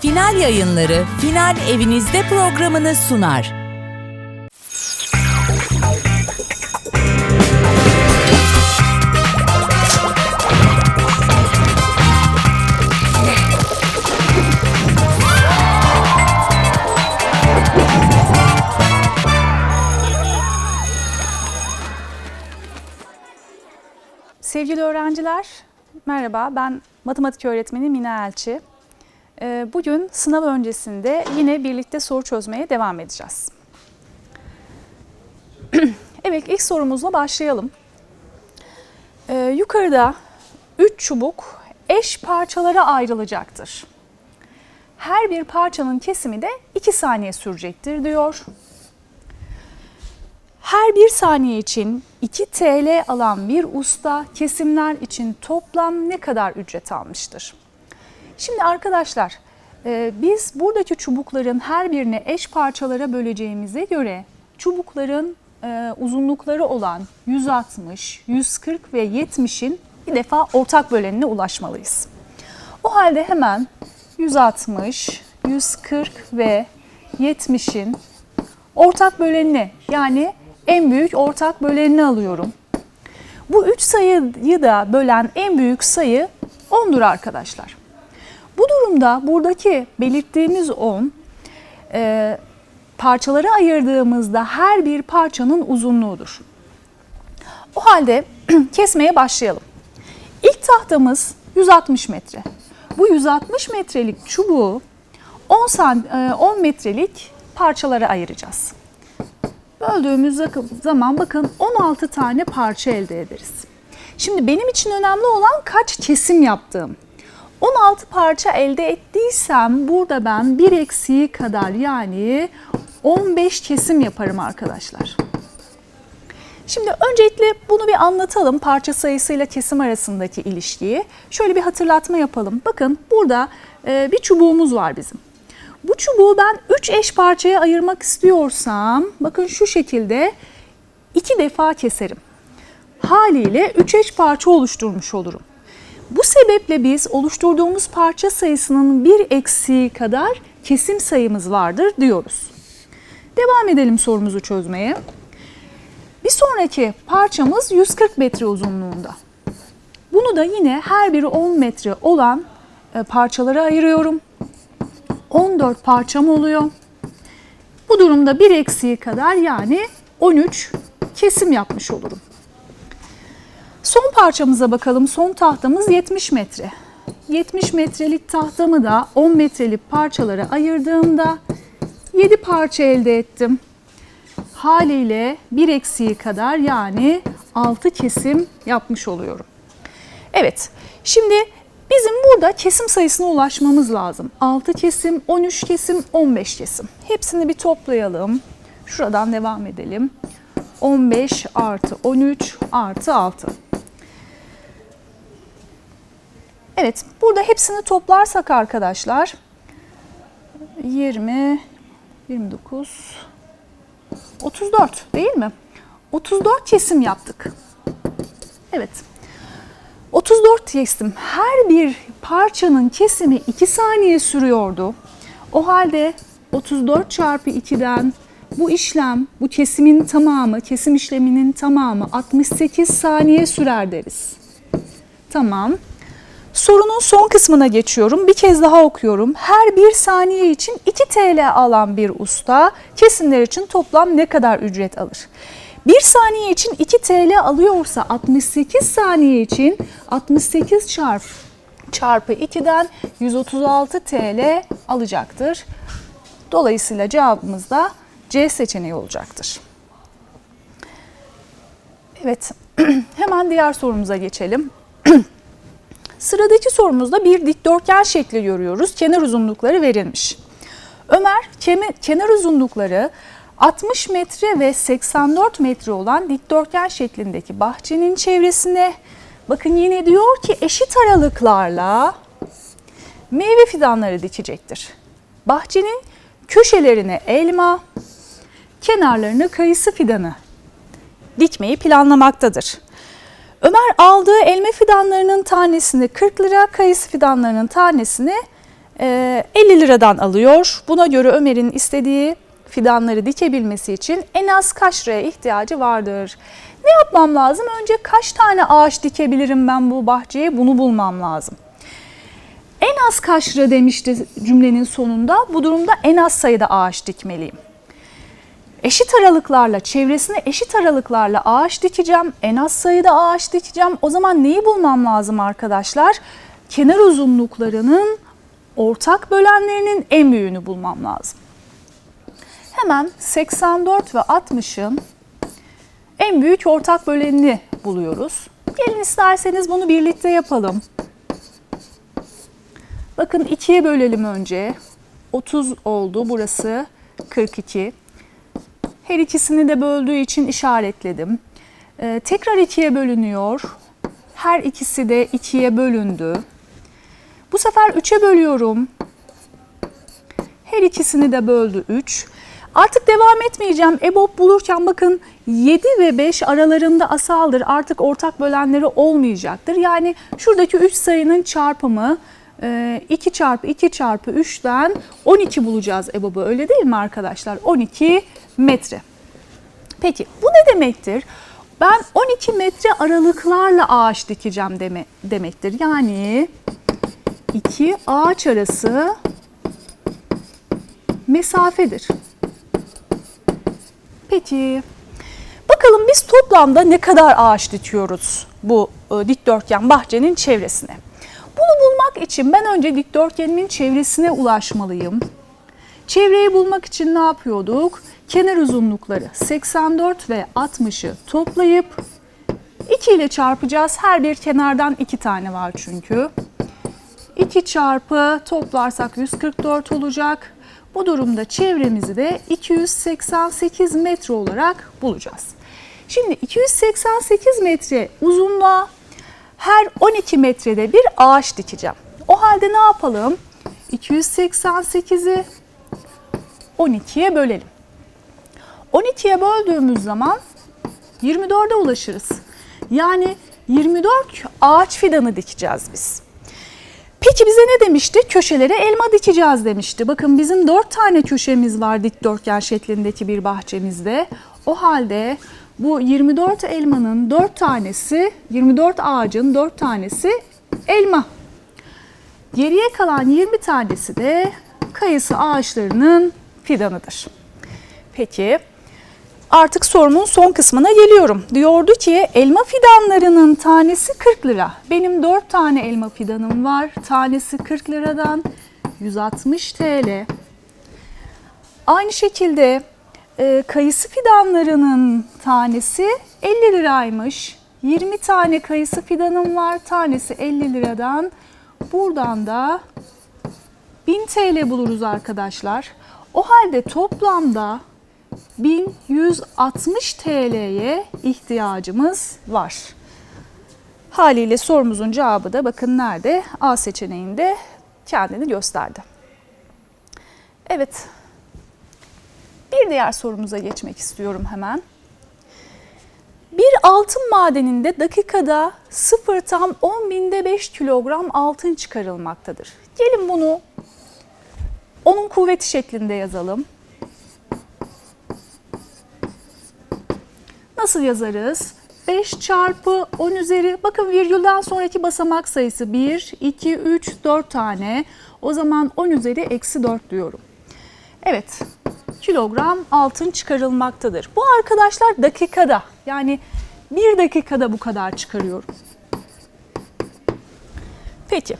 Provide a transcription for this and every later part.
Final yayınları Final Evinizde programını sunar. Sevgili öğrenciler, merhaba. Ben matematik öğretmeni Mina Elçi. Ee, Bugün sınav öncesinde yine birlikte soru çözmeye devam edeceğiz. evet, ilk sorumuzla başlayalım. Ee, Yukarıda 3 çubuk eş parçalara ayrılacaktır. Her bir parçanın kesimi de 2 saniye sürecektir diyor. Her bir saniye için 2 TL alan bir usta kesimler için toplam ne kadar ücret almıştır? Şimdi arkadaşlar e, biz buradaki çubukların her birini eş parçalara böleceğimize göre çubukların e, uzunlukları olan 160, 140 ve 70'in bir defa ortak bölenine ulaşmalıyız. O halde hemen 160, 140 ve 70'in ortak bölenini yani en büyük ortak bölenini alıyorum. Bu üç sayıyı da bölen en büyük sayı 10'dur arkadaşlar. Bu durumda buradaki belirttiğimiz 10 e, parçalara ayırdığımızda her bir parçanın uzunluğudur. O halde kesmeye başlayalım. İlk tahtamız 160 metre. Bu 160 metrelik çubuğu 10, san, e, 10 metrelik parçalara ayıracağız. Böldüğümüz zaman bakın 16 tane parça elde ederiz. Şimdi benim için önemli olan kaç kesim yaptığım. 16 parça elde ettiysem burada ben bir eksiği kadar yani 15 kesim yaparım arkadaşlar. Şimdi öncelikle bunu bir anlatalım parça sayısıyla kesim arasındaki ilişkiyi. Şöyle bir hatırlatma yapalım. Bakın burada e, bir çubuğumuz var bizim. Bu çubuğu ben 3 eş parçaya ayırmak istiyorsam bakın şu şekilde 2 defa keserim. Haliyle 3 eş parça oluşturmuş olurum. Bu sebeple biz oluşturduğumuz parça sayısının bir eksiği kadar kesim sayımız vardır diyoruz. Devam edelim sorumuzu çözmeye. Bir sonraki parçamız 140 metre uzunluğunda. Bunu da yine her biri 10 metre olan e, parçalara ayırıyorum. 14 parçam oluyor. Bu durumda bir eksiği kadar yani 13 kesim yapmış olurum. Son parçamıza bakalım. Son tahtamız 70 metre. 70 metrelik tahtamı da 10 metrelik parçalara ayırdığımda 7 parça elde ettim. Haliyle bir eksiği kadar yani 6 kesim yapmış oluyorum. Evet, şimdi bizim burada kesim sayısına ulaşmamız lazım. 6 kesim, 13 kesim, 15 kesim. Hepsini bir toplayalım. Şuradan devam edelim. 15 artı 13 artı 6. Evet, burada hepsini toplarsak arkadaşlar 20, 29, 34 değil mi? 34 kesim yaptık. Evet. 34 kesim. Her bir parçanın kesimi 2 saniye sürüyordu. O halde 34 çarpı 2'den bu işlem, bu kesimin tamamı, kesim işleminin tamamı 68 saniye sürer deriz. Tamam. Sorunun son kısmına geçiyorum. Bir kez daha okuyorum. Her bir saniye için 2 TL alan bir usta kesimler için toplam ne kadar ücret alır? 1 saniye için 2 TL alıyorsa 68 saniye için 68 çarp çarpı 2'den 136 TL alacaktır. Dolayısıyla cevabımız da C seçeneği olacaktır. Evet, hemen diğer sorumuza geçelim. Sıradaki sorumuzda bir dikdörtgen şekli görüyoruz. Kenar uzunlukları verilmiş. Ömer kenar uzunlukları 60 metre ve 84 metre olan dikdörtgen şeklindeki bahçenin çevresine bakın yine diyor ki eşit aralıklarla meyve fidanları dikecektir. Bahçenin köşelerine elma, kenarlarına kayısı fidanı dikmeyi planlamaktadır. Ömer aldığı elma fidanlarının tanesini 40 lira, kayısı fidanlarının tanesini Ee, 50 liradan alıyor. Buna göre Ömer'in istediği fidanları dikebilmesi için en az kaç liraya ihtiyacı vardır? Ne yapmam lazım? Önce kaç tane ağaç dikebilirim ben bu bahçeye? Bunu bulmam lazım. En az kaç lira demişti cümlenin sonunda. Bu durumda en az sayıda ağaç dikmeliyim. Eşit aralıklarla, çevresine eşit aralıklarla ağaç dikeceğim. En az sayıda ağaç dikeceğim. O zaman neyi bulmam lazım arkadaşlar? Kenar uzunluklarının ortak bölenlerinin en büyüğünü bulmam lazım. Hemen 84 ve 60'ın en büyük ortak bölenini buluyoruz. Gelin isterseniz bunu birlikte yapalım. Bakın ikiye bölelim önce. 30 oldu burası 42. Her ikisini de böldüğü için işaretledim. Ee, tekrar ikiye bölünüyor. Her ikisi de ikiye bölündü. Bu sefer 3'e bölüyorum. Her ikisini de böldü 3. Artık devam etmeyeceğim. EBOB bulurken bakın 7 ve 5 aralarında asaldır. Artık ortak bölenleri olmayacaktır. Yani şuradaki 3 sayının çarpımı e, 2 çarpı 2 çarpı 3'ten 12 bulacağız EBOB'u öyle değil mi arkadaşlar? 12 metre. Peki bu ne demektir? Ben 12 metre aralıklarla ağaç dikeceğim deme, demektir. Yani iki ağaç arası mesafedir. Peki bakalım biz toplamda ne kadar ağaç dikiyoruz bu e, dikdörtgen bahçenin çevresine? Bunu bulmak için ben önce dikdörtgenimin çevresine ulaşmalıyım. Çevreyi bulmak için ne yapıyorduk? Kenar uzunlukları 84 ve 60'ı toplayıp 2 ile çarpacağız. Her bir kenardan 2 tane var çünkü. 2 çarpı toplarsak 144 olacak. Bu durumda çevremizi de 288 metre olarak bulacağız. Şimdi 288 metre uzunluğa her 12 metrede bir ağaç dikeceğim. O halde ne yapalım? 288'i 12'ye bölelim. 12'ye böldüğümüz zaman 24'e ulaşırız. Yani 24 ağaç fidanı dikeceğiz biz. Peki bize ne demişti? Köşelere elma dikeceğiz demişti. Bakın bizim 4 tane köşemiz var dikdörtgen şeklindeki bir bahçemizde. O halde bu 24 elmanın 4 tanesi, 24 ağacın 4 tanesi elma. Geriye kalan 20 tanesi de kayısı ağaçlarının fidanıdır. Peki artık sorumun son kısmına geliyorum. Diyordu ki elma fidanlarının tanesi 40 lira. Benim 4 tane elma fidanım var. Tanesi 40 liradan 160 TL. Aynı şekilde e, kayısı fidanlarının tanesi 50 liraymış. 20 tane kayısı fidanım var. Tanesi 50 liradan. Buradan da 1000 TL buluruz arkadaşlar. O halde toplamda 1160 TL'ye ihtiyacımız var. Haliyle sorumuzun cevabı da bakın nerede? A seçeneğinde kendini gösterdi. Evet. Bir diğer sorumuza geçmek istiyorum hemen. Bir altın madeninde dakikada 0 tam 10 binde 5 kilogram altın çıkarılmaktadır. Gelin bunu onun kuvveti şeklinde yazalım. Nasıl yazarız? 5 çarpı 10 üzeri, bakın virgülden sonraki basamak sayısı 1, 2, 3, 4 tane. O zaman 10 üzeri eksi 4 diyorum. Evet, kilogram altın çıkarılmaktadır. Bu arkadaşlar dakikada, yani bir dakikada bu kadar çıkarıyorum. Peki.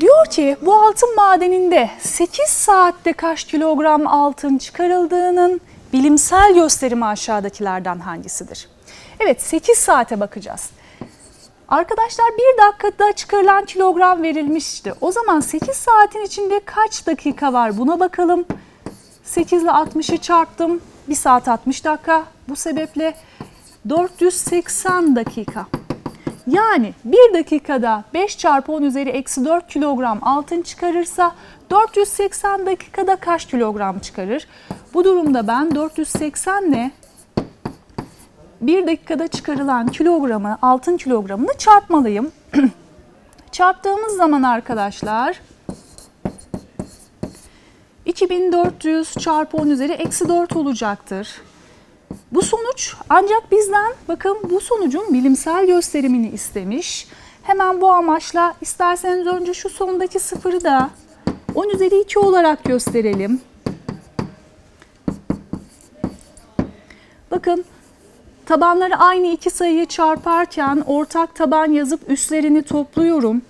Diyor ki bu altın madeninde 8 saatte kaç kilogram altın çıkarıldığının bilimsel gösterimi aşağıdakilerden hangisidir? Evet 8 saate bakacağız. Arkadaşlar bir dakikada çıkarılan kilogram verilmişti. O zaman 8 saatin içinde kaç dakika var buna bakalım. 8 ile 60'ı çarptım. 1 saat 60 dakika. Bu sebeple 480 dakika. Yani 1 dakikada 5 çarpı 10 üzeri eksi 4 kilogram altın çıkarırsa 480 dakikada kaç kilogram çıkarır? Bu durumda ben 480 ile 1 dakikada çıkarılan kilogramı, altın kilogramını çarpmalıyım. Çarptığımız zaman arkadaşlar 2400 çarpı 10 üzeri eksi 4 olacaktır. Bu sonuç ancak bizden bakın bu sonucun bilimsel gösterimini istemiş. Hemen bu amaçla isterseniz önce şu sondaki sıfırı da 10 üzeri 2 olarak gösterelim. Bakın tabanları aynı iki sayıyı çarparken ortak taban yazıp üstlerini topluyorum.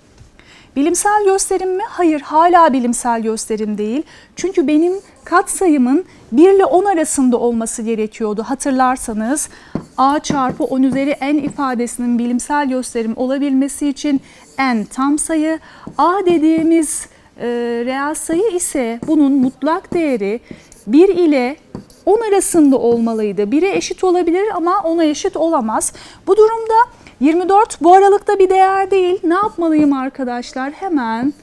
Bilimsel gösterim mi? Hayır, hala bilimsel gösterim değil. Çünkü benim katsayımın 1 ile 10 arasında olması gerekiyordu. Hatırlarsanız a çarpı 10 üzeri n ifadesinin bilimsel gösterim olabilmesi için n tam sayı, a dediğimiz e, reel sayı ise bunun mutlak değeri 1 ile 10 arasında olmalıydı. 1'e eşit olabilir ama 10'a eşit olamaz. Bu durumda 24 bu aralıkta bir değer değil. Ne yapmalıyım arkadaşlar? Hemen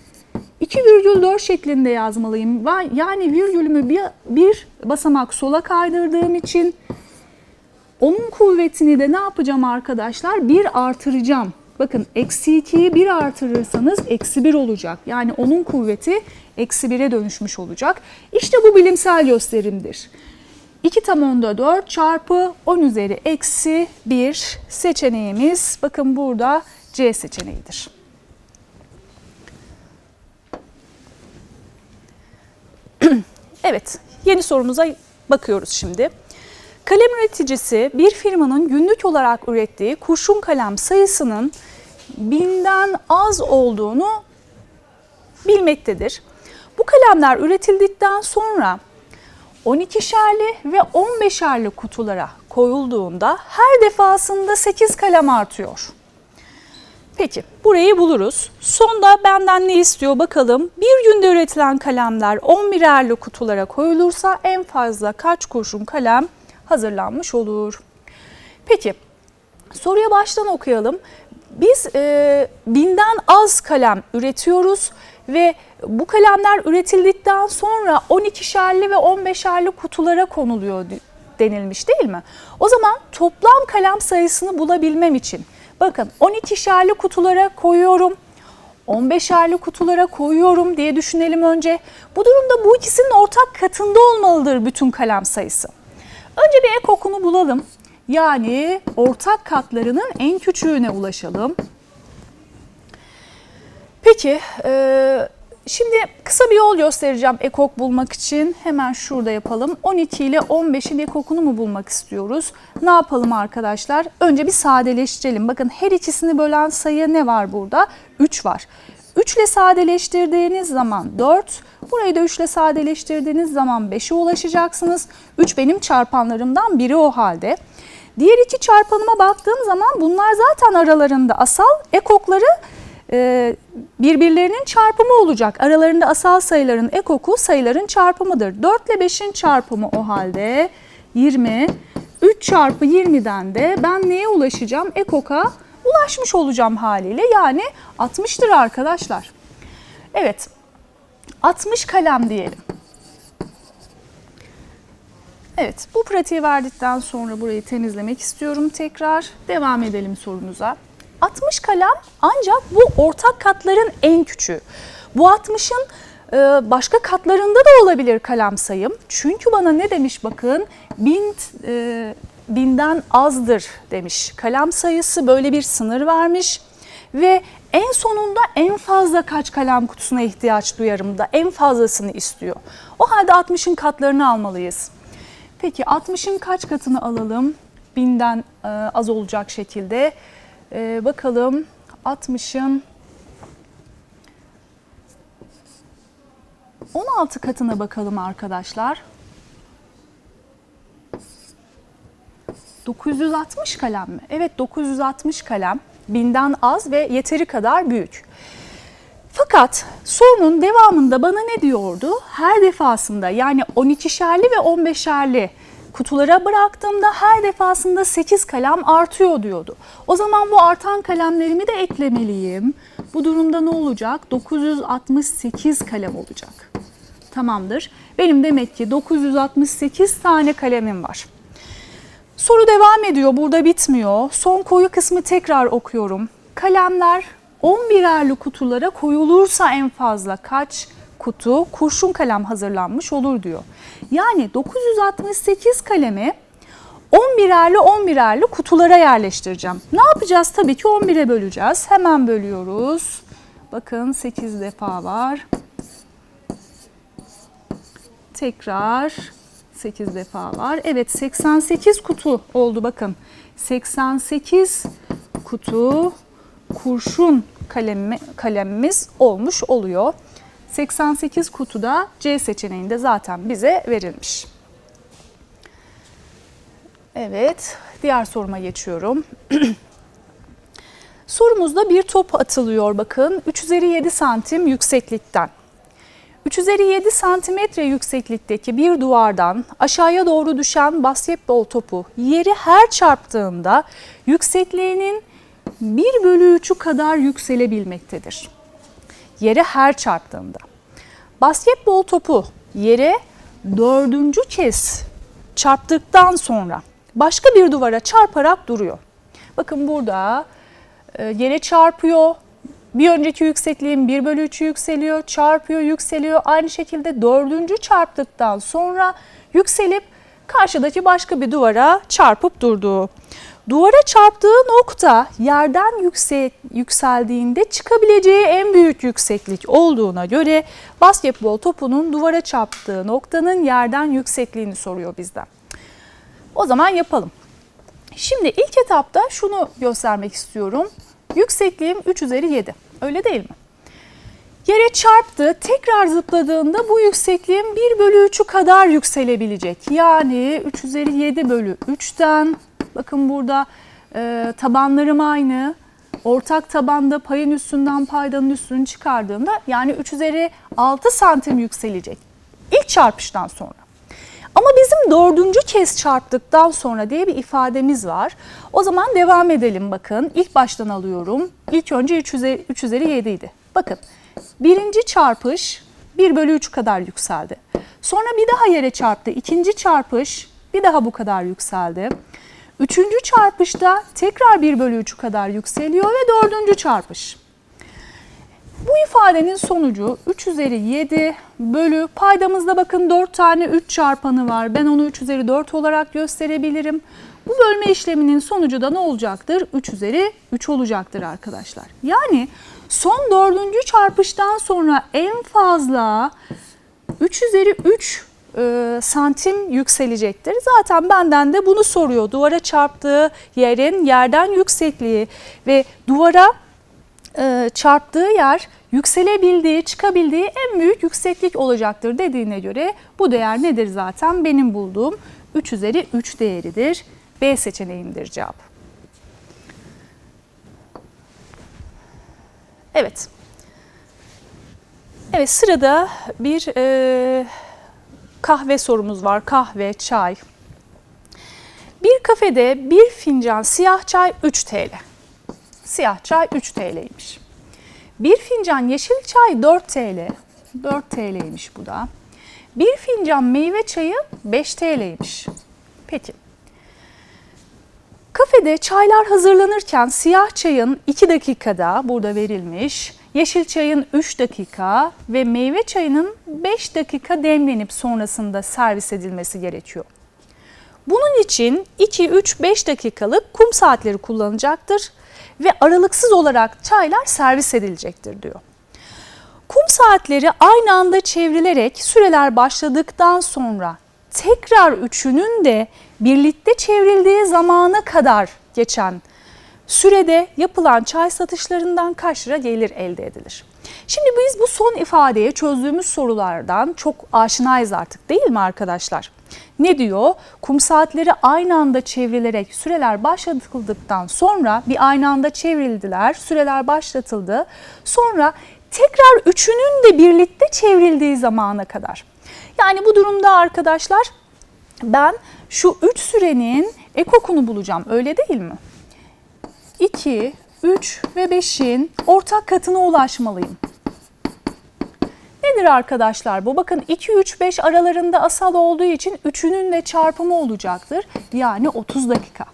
2,4 şeklinde yazmalıyım. Yani virgülümü bir, bir basamak sola kaydırdığım için onun kuvvetini de ne yapacağım arkadaşlar? 1 artıracağım. Bakın eksi 2'yi 1 artırırsanız eksi 1 olacak. Yani onun kuvveti eksi 1'e dönüşmüş olacak. İşte bu bilimsel gösterimdir. 2 tam onda 4 çarpı 10 üzeri eksi 1 seçeneğimiz bakın burada C seçeneğidir. Evet, yeni sorumuza bakıyoruz şimdi. Kalem üreticisi bir firmanın günlük olarak ürettiği kurşun kalem sayısının binden az olduğunu bilmektedir. Bu kalemler üretildikten sonra 12'şerli ve 15'erli kutulara koyulduğunda her defasında 8 kalem artıyor. Peki burayı buluruz. Sonda benden ne istiyor bakalım. Bir günde üretilen kalemler 11'erli kutulara koyulursa en fazla kaç kurşun kalem hazırlanmış olur? Peki soruya baştan okuyalım. Biz e, binden az kalem üretiyoruz ve bu kalemler üretildikten sonra 12'şerli ve 15'erli kutulara konuluyor denilmiş değil mi? O zaman toplam kalem sayısını bulabilmem için bakın 12'şerli kutulara koyuyorum. 15'erli kutulara koyuyorum diye düşünelim önce. Bu durumda bu ikisinin ortak katında olmalıdır bütün kalem sayısı. Önce bir ek okunu bulalım. Yani ortak katlarının en küçüğüne ulaşalım. Peki, e, şimdi kısa bir yol göstereceğim ekok bulmak için. Hemen şurada yapalım. 12 ile 15'in ekokunu mu bulmak istiyoruz? Ne yapalım arkadaşlar? Önce bir sadeleştirelim. Bakın her ikisini bölen sayı ne var burada? 3 var. 3 ile sadeleştirdiğiniz zaman 4, burayı da 3 ile sadeleştirdiğiniz zaman 5'e ulaşacaksınız. 3 benim çarpanlarımdan biri o halde. Diğer iki çarpanıma baktığım zaman bunlar zaten aralarında asal ekokları birbirlerinin çarpımı olacak. Aralarında asal sayıların ekoku sayıların çarpımıdır. 4 ile 5'in çarpımı o halde 20. 3 çarpı 20'den de ben neye ulaşacağım? Ekoka ulaşmış olacağım haliyle. Yani 60'tır arkadaşlar. Evet 60 kalem diyelim. Evet, bu pratiği verdikten sonra burayı temizlemek istiyorum tekrar. Devam edelim sorumuza. 60 kalem ancak bu ortak katların en küçüğü. Bu 60'ın e, başka katlarında da olabilir kalem sayım. Çünkü bana ne demiş bakın, bin, e, binden azdır demiş. Kalem sayısı böyle bir sınır vermiş ve en sonunda en fazla kaç kalem kutusuna ihtiyaç duyarım da en fazlasını istiyor. O halde 60'ın katlarını almalıyız. Peki 60'ın kaç katını alalım? Binden e, az olacak şekilde. E, bakalım 60'ın 16 katına bakalım arkadaşlar. 960 kalem mi? Evet 960 kalem. Binden az ve yeteri kadar büyük. Fakat sorunun devamında bana ne diyordu? Her defasında yani 12'şerli ve 15'erli kutulara bıraktığımda her defasında 8 kalem artıyor diyordu. O zaman bu artan kalemlerimi de eklemeliyim. Bu durumda ne olacak? 968 kalem olacak. Tamamdır. Benim demek ki 968 tane kalemim var. Soru devam ediyor. Burada bitmiyor. Son koyu kısmı tekrar okuyorum. Kalemler 11'erli kutulara koyulursa en fazla kaç kutu kurşun kalem hazırlanmış olur diyor. Yani 968 kalemi 11'erli 11'erli kutulara yerleştireceğim. Ne yapacağız? Tabii ki 11'e böleceğiz. Hemen bölüyoruz. Bakın 8 defa var. Tekrar 8 defa var. Evet 88 kutu oldu bakın. 88 kutu kurşun kalemi, kalemimiz olmuş oluyor. 88 kutuda C seçeneğinde zaten bize verilmiş. Evet, diğer soruma geçiyorum. Sorumuzda bir top atılıyor bakın. 3 üzeri 7 santim yükseklikten. 3 üzeri 7 santimetre yükseklikteki bir duvardan aşağıya doğru düşen basketbol topu yeri her çarptığında yüksekliğinin 1 bölü 3'ü kadar yükselebilmektedir. Yere her çarptığında. Basketbol topu yere dördüncü kez çarptıktan sonra başka bir duvara çarparak duruyor. Bakın burada e, yere çarpıyor, bir önceki yüksekliğin 1 bölü 3'ü yükseliyor, çarpıyor, yükseliyor. Aynı şekilde dördüncü çarptıktan sonra yükselip karşıdaki başka bir duvara çarpıp durdu. Duvara çarptığı nokta yerden yüksek, yükseldiğinde çıkabileceği en büyük yükseklik olduğuna göre basketbol topunun duvara çarptığı noktanın yerden yüksekliğini soruyor bizden. O zaman yapalım. Şimdi ilk etapta şunu göstermek istiyorum. Yüksekliğim 3 üzeri 7. Öyle değil mi? Yere çarptı, tekrar zıpladığında bu yüksekliğin 1 bölü 3'ü kadar yükselebilecek. Yani 3 üzeri 7 bölü 3'ten, bakın burada e, tabanlarım aynı. Ortak tabanda payın üstünden paydanın üstünü çıkardığımda yani 3 üzeri 6 santim yükselecek. İlk çarpıştan sonra. Ama bizim dördüncü kez çarptıktan sonra diye bir ifademiz var. O zaman devam edelim bakın. İlk baştan alıyorum. İlk önce 3 üzeri, 3 üzeri 7 idi. Bakın birinci çarpış 1 bölü 3 kadar yükseldi. Sonra bir daha yere çarptı. İkinci çarpış bir daha bu kadar yükseldi. Üçüncü çarpışta tekrar 1 bölü 3 kadar yükseliyor ve dördüncü çarpış. Bu ifadenin sonucu 3 üzeri 7 bölü paydamızda bakın 4 tane 3 çarpanı var. Ben onu 3 üzeri 4 olarak gösterebilirim. Bu bölme işleminin sonucu da ne olacaktır? 3 üzeri 3 olacaktır arkadaşlar. Yani son dördüncü çarpıştan sonra en fazla 3 üzeri 3 e, santim yükselecektir. Zaten benden de bunu soruyor. Duvara çarptığı yerin yerden yüksekliği ve duvara e, çarptığı yer yükselebildiği, çıkabildiği en büyük yükseklik olacaktır dediğine göre bu değer nedir zaten? Benim bulduğum 3 üzeri 3 değeridir. B seçeneğindir cevap. Evet. Evet sırada bir e, kahve sorumuz var. Kahve, çay. Bir kafede bir fincan siyah çay 3 TL. Siyah çay 3 TL'ymiş. Bir fincan yeşil çay 4 TL. 4 TL'ymiş bu da. Bir fincan meyve çayı 5 TL'ymiş. Peki. Kafede çaylar hazırlanırken siyah çayın 2 dakikada burada verilmiş, yeşil çayın 3 dakika ve meyve çayının 5 dakika demlenip sonrasında servis edilmesi gerekiyor. Bunun için 2-3-5 dakikalık kum saatleri kullanılacaktır ve aralıksız olarak çaylar servis edilecektir diyor. Kum saatleri aynı anda çevrilerek süreler başladıktan sonra tekrar üçünün de birlikte çevrildiği zamana kadar geçen sürede yapılan çay satışlarından kaç lira gelir elde edilir? Şimdi biz bu son ifadeye çözdüğümüz sorulardan çok aşinayız artık değil mi arkadaşlar? Ne diyor? Kum saatleri aynı anda çevrilerek süreler başlatıldıktan sonra bir aynı anda çevrildiler, süreler başlatıldı. Sonra tekrar üçünün de birlikte çevrildiği zamana kadar. Yani bu durumda arkadaşlar ben şu 3 sürenin ekokunu bulacağım öyle değil mi? 2, 3 ve 5'in ortak katına ulaşmalıyım. Nedir arkadaşlar bu? Bakın 2, 3, 5 aralarında asal olduğu için üçünün de çarpımı olacaktır. Yani 30 dakika.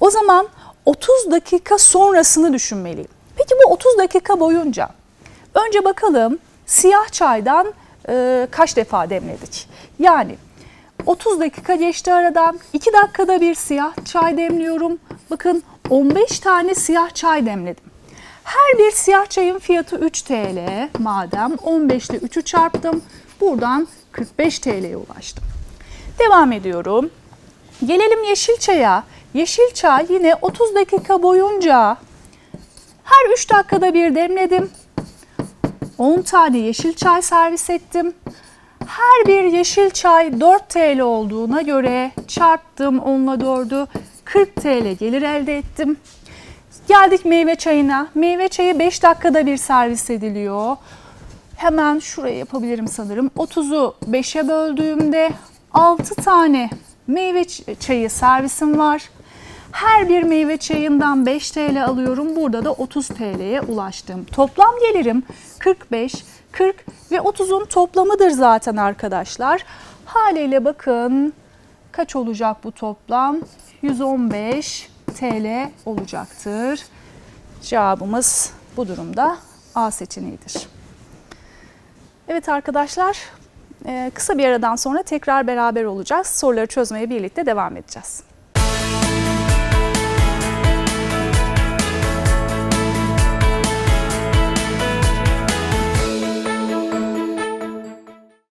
O zaman 30 dakika sonrasını düşünmeliyim. Peki bu 30 dakika boyunca önce bakalım siyah çaydan e, kaç defa demledik? Yani 30 dakika geçti aradan. 2 dakikada bir siyah çay demliyorum. Bakın 15 tane siyah çay demledim. Her bir siyah çayın fiyatı 3 TL. Madem 15 ile 3'ü çarptım. Buradan 45 TL'ye ulaştım. Devam ediyorum. Gelelim yeşil çaya. Yeşil çay yine 30 dakika boyunca her 3 dakikada bir demledim. 10 tane yeşil çay servis ettim. Her bir yeşil çay 4 TL olduğuna göre çarptım 10 ile 4'ü 40 TL gelir elde ettim. Geldik meyve çayına. Meyve çayı 5 dakikada bir servis ediliyor. Hemen şuraya yapabilirim sanırım. 30'u 5'e böldüğümde 6 tane meyve çayı servisim var. Her bir meyve çayından 5 TL alıyorum. Burada da 30 TL'ye ulaştım. Toplam gelirim 45, 40 ve 30'un toplamıdır zaten arkadaşlar. Haliyle bakın kaç olacak bu toplam? 115 TL olacaktır. Cevabımız bu durumda A seçeneğidir. Evet arkadaşlar, e, kısa bir aradan sonra tekrar beraber olacağız. Soruları çözmeye birlikte devam edeceğiz.